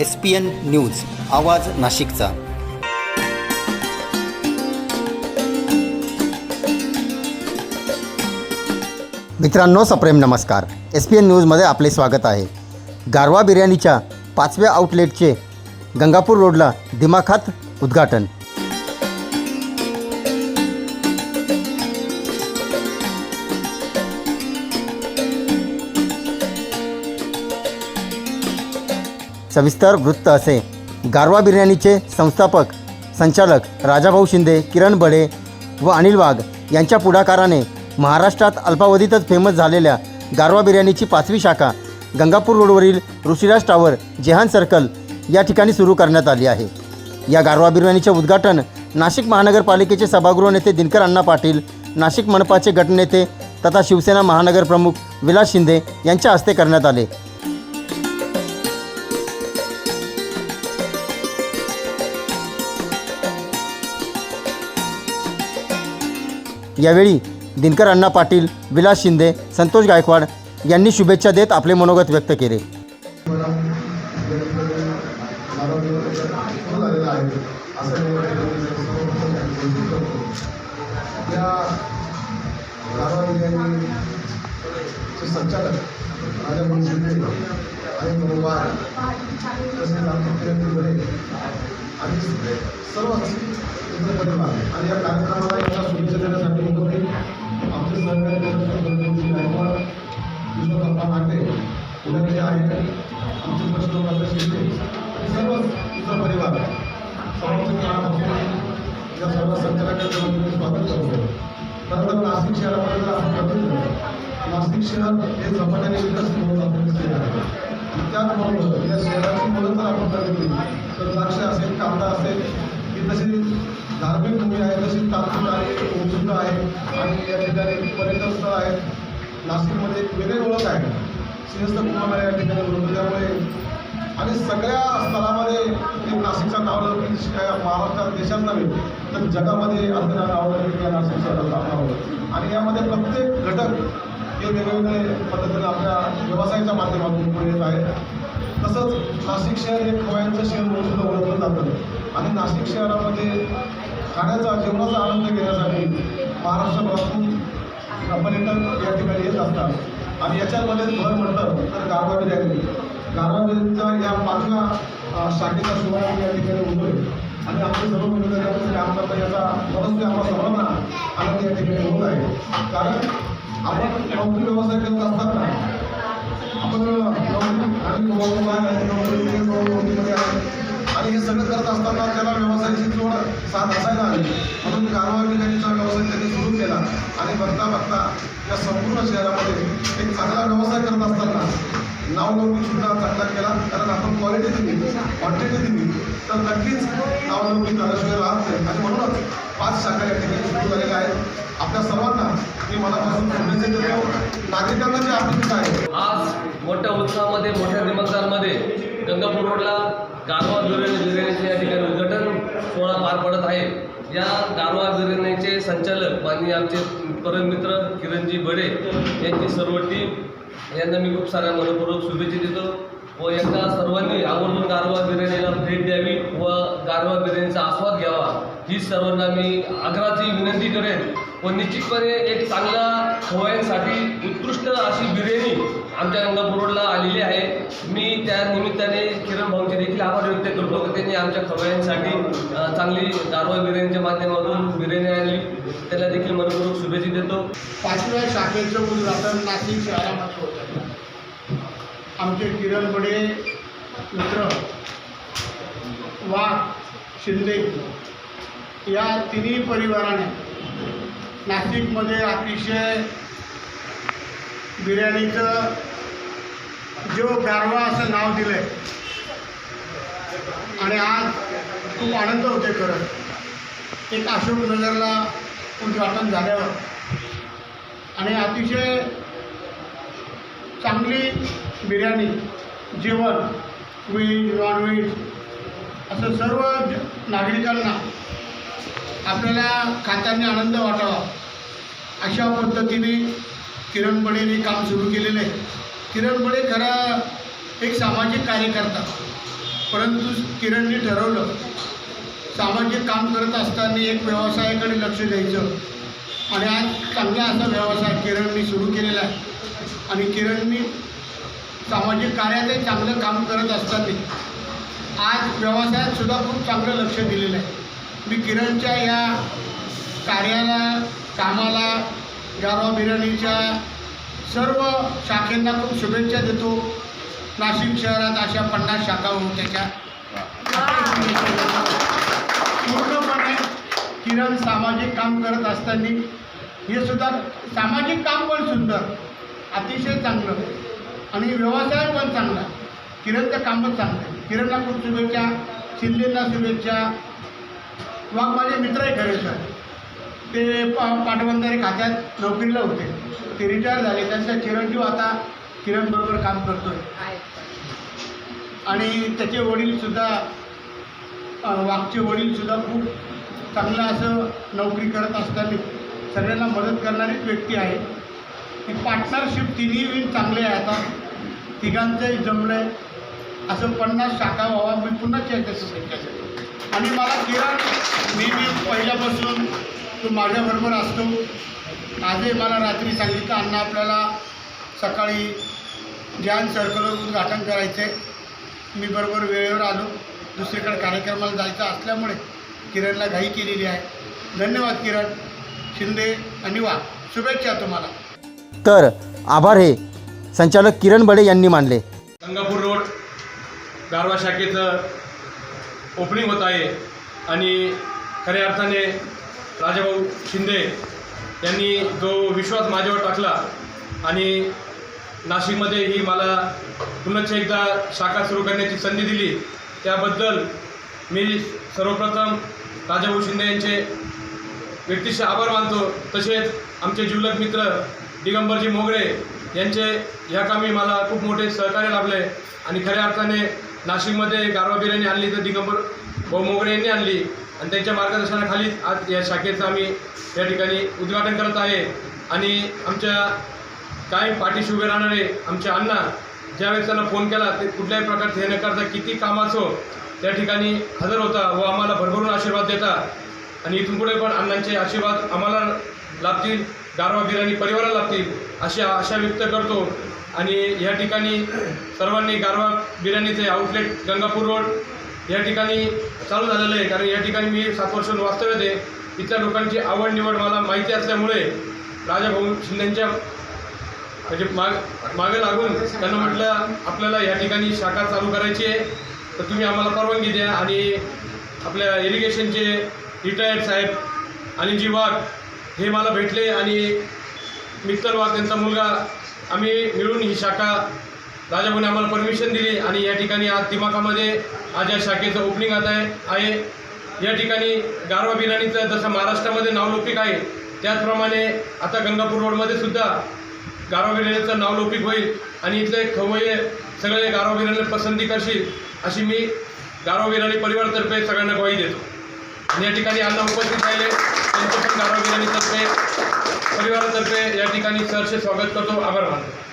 S P N news आवाज नाशिकचा. मित्रांनो सप्रेम नमस्कार. एस पी एन न्यूजमध्ये आपले स्वागत आहे. गारवा बिर्याणीच्या पाचव्या आउटलेटचे गंगापूर रोडला दिमाखात उद्घाटन. सविस्तर वृत्त असे. गारवा बिर्याणीचे संस्थापक संचालक राजाभाऊ शिंदे किरण बडे व अनिल वाघ यांच्या पुढाकाराने महाराष्ट्रात अल्पावधीतच फेमस झालेल्या गारवा बिर्याणीची पाचवी शाखा गंगापूर रोडवरील ऋषिराज टावर जेहान सर्कल या ठिकाणी सुरू करण्यात आली आहे. या गारवा बिर्याणीचे उद्घाटन नाशिक महानगरपालिकेचे सभागृह नेते दिनकर अण्णा पाटील नाशिक मनपाचे गटनेते तथा शिवसेना महानगर प्रमुख विलास शिंदे यांच्या हस्ते करण्यात आले. यावेळी दिनकर अण्णा पाटील विलास शिंदे संतोष गायकवाड यांनी शुभेच्छा देत आपले मनोगत व्यक्त केले. सर्व आहे असं आहे आणि या कार्यक्रमाला एका शुभेच्छा देण्यासाठी होतो की आमचे सहकारी डॉक्टर गायकवाड विश्वकप्पा नाटे उद्या जे आहेत आमचे प्रश्न शिंदे सर्व मित्र परिवार सर्वांचे कामापासून या सर्व संचालकांच्या वतीने स्वागत करतो खरं नाशिक शहरामध्ये जर आपण बघितलं नाशिक शहर हे झपाट्याने विकसित होत आपण शहर आहे त्याचबरोबर या शहराची मुलं जर आपण बघितली तर द्राक्ष असेल कांदा असेल की तशी धार्मिक भूमी आहे तशी तात्पुर आहे औषध आहे आणि या ठिकाणी पर्यटन स्थळ आहेत नाशिकमध्ये एक वेगळी ओळख आहे. सिंहस्थ कुंभमेळा या ठिकाणी होतो त्यामुळे आणि सगळ्या स्तरामध्ये एक नाशिकचं नाव काय महाराष्ट्रात देशात नव्हे तर जगामध्ये असलेलं नाव या नाशिक शहराचं नाव आणि यामध्ये प्रत्येक घटक हे वेगवेगळे पद्धतीने आपल्या व्यवसायाच्या माध्यमातून पुढे येत आहेत. तसंच नाशिक शहर हे खवयांचं शहर म्हणून ओळखलं जातं. आणि नाशिक शहरामध्ये खाण्याचा जेवणाचा आनंद घेण्यासाठी महाराष्ट्रापासून पर्यटक या ठिकाणी येत असतात. आणि याच्यामध्ये भर म्हटलं तर गारवाडी बिर्याणी गारवाडीचा या पाचव्या शाखेचा शुभारंभ या ठिकाणी होतोय. आणि आपले सर्व मिळून काम करता याचा मनस्वी आम्हाला सर्वांना आनंद या ठिकाणी होत आहे. कारण आपण नोकरी व्यवसाय करत असताना आपण नोकरी आणि नोकरी नोकरी नोकरीमध्ये आणि हे सगळं करत असताना त्याला व्यवसायाची जोड साथ असायला हवी. म्हणून गारवा बिर्याणीचा व्यवसाय त्यांनी सुरू केला. आणि बघता बघता या संपूर्ण शहरामध्ये एक चांगला व्यवसाय करत असताना नावलौकिक सुद्धा चांगला केला. कारण आपण क्वालिटी दिली क्वांटिटी दिली तर नक्कीच नावलौकिक झाल्याशिवाय राहत नाही. आणि म्हणूनच पाच शाखा या ठिकाणी सुरू झालेल्या आहेत. आपल्या सर्वांना मी मनापासून शुभेच्छा देतो. नागरिकांना जे अपेक्षा आहे आज मोठ्या उत्साहामध्ये मोठ्या दिमागदारमध्ये गंगापूर रोडला गारवा बिर्याणी बिर्याणीचे या ठिकाणी उद्घाटन सोहळा पार पडत आहे. या गारवा बिर्याणीचे संचालक माननीय आमचे परममित्र किरणजी बडे यांची सर्व टीम यांना मी खूप साऱ्या मनपूर्वक शुभेच्छा देतो व यांना सर्वांनी आवर्जून गारवा बिर्याणीला भेट द्यावी व गारवा बिर्याणीचा आस्वाद घ्यावा. ही सर्वांना मी आग्रहाची विनंती करेन व निश्चितपणे एक चांगला खवयांसाठी उत्कृष्ट अशी बिर्याणी आमच्या गंगापूर रोडला आलेली आहे. मी त्या निमित्ताने किरण भाऊंचे देखील आभार व्यक्त करतो की त्यांनी आमच्या खवयांसाठी चांगली दारवा बिर्याणीच्या माध्यमातून बिर्याणी आणली. त्याला देखील मनपूर्वक शुभेच्छा देतो. पाचव्या शाखेचं उद्घाटन नाशिक शहरामध्ये होतं आमचे किरण बडे मित्र वाघ शिंदे या तिन्ही परिवाराने नाशिकमध्ये अतिशय बिर्याणीचं जो गारवा असं नाव दिलं आहे आणि आज खूप आनंद होते खरं. एक अशोक नगरला उद्घाटन झाल्यावर. आणि अतिशय चांगली बिर्याणी जेवण व्हेज नॉनव्हेज असं सर्व नागरिकांना आपल्याला खात्याने आनंद वाटावा. अशा पद्धतीने किरण बडेने काम सुरू केलेलं आहे. किरण बडे खरा एक सामाजिक कार्यकर्ता. परंतु किरणने ठरवलं सामाजिक काम करत असताना एक व्यवसायाकडे लक्ष द्यायचं. आणि आज चांगला असा व्यवसाय किरणनी सुरू केलेला आहे. आणि किरणनी सामाजिक कार्यातही चांगलं काम करत असताना आज व्यवसायात सुद्धा खूप चांगलं लक्ष दिलेलं आहे. मी किरणच्या या कार्याला कामाला गारवा बिर्याणीच्या सर्व शाखेंना खूप शुभेच्छा देतो. नाशिक शहरात अशा पन्नास शाखा होऊन त्याच्या पूर्णपणे किरण सामाजिक काम करत असताना. हे सुद्धा सामाजिक काम पण सुंदर अतिशय चांगलं आणि व्यवसाय पण चांगला. किरणचं कामच चांगलं आहे. किरणला खूप शुभेच्छा शिंदेला शुभेच्छा. वाघ माझे मित्रही खरे सर ते पा पाटबंधारे खात्यात नोकरीला होते. ते रिटायर झाले. त्यांचा चिरंजीव आता किरणबरोबर काम करतोय. आणि त्याचे वडीलसुद्धा वाघचे वडीलसुद्धा खूप चांगलं असं नोकरी करत असताना सगळ्यांना मदत करणारीच व्यक्ती आहे. ती पार्टनरशिप तिन्ही चांगले आहे आता. तिघांचंही जमलं आहे असं पन्नास शाखा व्हावा. मी पुन्हा चर्चा देतो आणि मला किरण नेहमी पहिल्यापासून तो माझ्याबरोबर असतो. आजही मला रात्री सांगितलं अण्णा आपल्याला सकाळी ज्ञान सर्कलवर उद्घाटन करायचं आहे मी बरोबर वेळेवर आलो. दुसरीकडे कार्यक्रमाला जायचं असल्यामुळे किरणला घाई केलेली आहे. धन्यवाद किरण. शिंदे आणि वा शुभेच्छा तुम्हाला. तर आभार हे संचालक किरण बडे यांनी मानले. गंगापूर रोड गारवा शाखेचं ओपनिंग होत आहे. आणि खऱ्या अर्थाने राजाभाऊ शिंदे त्यांनी जो विश्वास माझ्यावर टाकला आणि नाशिकमध्ये ही मला पुन्हा एकदा शाखा सुरू करण्याची संधी दिली त्याबद्दल मी सर्वप्रथम राजाभाऊ शिंदे यांचे व्यक्तिशः आभार मानतो. तसेच आमचे जिवलग मित्र दिगंबरजी मोगरे यांचे ह्या कामी मला खूप मोठे सहकार्य लाभले आणि खऱ्या अर्थाने नाशिकमध्ये गारवा बिर्याणी आणली तर दिगंबर भाऊ मोगरे यांनी आणली. आणि त्यांच्या मार्गदर्शनाखाली आज या शाखेचं आम्ही या ठिकाणी उद्घाटन करत आहे. आणि आमच्या काय पाठीशी उभे राहणारे आमचे अण्णा ज्यावेळेस त्यांना फोन केला ते कुठल्याही प्रकारचे हे न करता किती काम असो त्या ठिकाणी हजर होता व आम्हाला भरभरून आशीर्वाद देता. आणि इथून पुढे पण अण्णांचे आशीर्वाद आम्हाला लाभतील गारवा बिर्याणी परिवाराला लाभतील अशी आशा व्यक्त करतो. आणि या ठिकाणी सर्वांनी गारवा बिर्याणीचे आउटलेट गंगापूर रोड या ठिकाणी चालू झालेलं आहे. कारण या ठिकाणी मी सात वर्षांत वास्तव्य आहे. इथल्या लोकांची आवड निवड मला माहिती असल्यामुळे राजाभाऊ शिंदेच्या म्हणजे माग मागे लागून त्यांना म्हटलं आपल्याला या ठिकाणी शाखा चालू करायची आहे. तर तुम्ही आम्हाला परवानगी द्या. आणि आपल्या इरिगेशनचे रिटायर्ड साहेब आणि जी वाघ हे मला भेटले. आणि मित्तल वाघ त्यांचा मुलगा आम्ही मिळून ही शाखा राजाभाऊने आम्हाला परमिशन दिली आणि या ठिकाणी आज दिमाखामध्ये आज या शाखेचं ओपनिंग आता आहे या ठिकाणी गारवा बिर्याणीचं जसं महाराष्ट्रामध्ये नावलौकिक आहे त्याचप्रमाणे आता गंगापूर रोडमध्ये सुद्धा गारवा बिर्याणीचं नावलौकिक होईल आणि इथले खवय्ये सगळे गारवा बिर्याणीला पसंती करशील अशी मी गारवा बिर्याणी परिवारातर्फे सगळ्यांना ग्वाही देतो. आणि या ठिकाणी अण्णा उपस्थित राहिले त्यांचं पण गारवा बिर्याणीतर्फे परिवारातर्फे या ठिकाणी सरसे स्वागत करतो. आभार मानतो.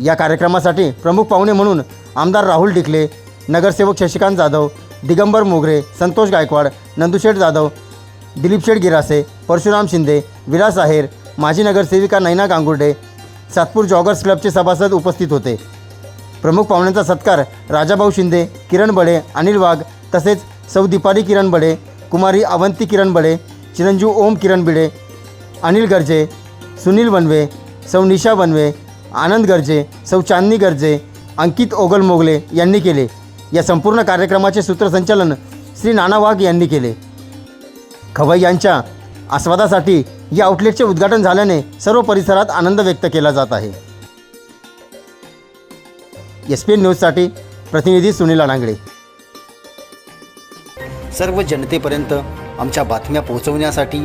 या कार्यक्रमासाठी प्रमुख पाहुणे म्हणून आमदार राहुल डिकले नगरसेवक शशिकांत जाधव दिगंबर मोगरे संतोष गायकवाड नंदुशेठ जाधव दिलीपशेठ गिरासे परशुराम शिंदे विलास आहेर माजी नगरसेविका नैना गांगुर्डे सातपूर जॉगर्स क्लबचे सभासद उपस्थित होते. प्रमुख पाहुण्यांचा सत्कार राजाभाऊ शिंदे किरण बडे अनिल वाघ तसेच सौ दीपाली किरण बडे कुमारी अवंती किरण बडे चिरंजीव ओम किरण बिडे अनिल गर्जे सुनील बनवे सौ निशा बनवे आनंद गर्जे सौ चांदनी गर्जे अंकित ओगल मोगले यांनी केले. या संपूर्ण कार्यक्रमाचे सूत्रसंचालन श्री नाना वाघ यांनी केले. खवई यांच्या आस्वादासाठी या आउटलेटचे उद्घाटन झाल्याने सर्व परिसरात आनंद व्यक्त केला जात आहे. एस पी एन न्यूजसाठी प्रतिनिधी सुनील अनांगडे सर्व जनतेपर्यंत आमच्या बातम्या पोहोचवण्यासाठी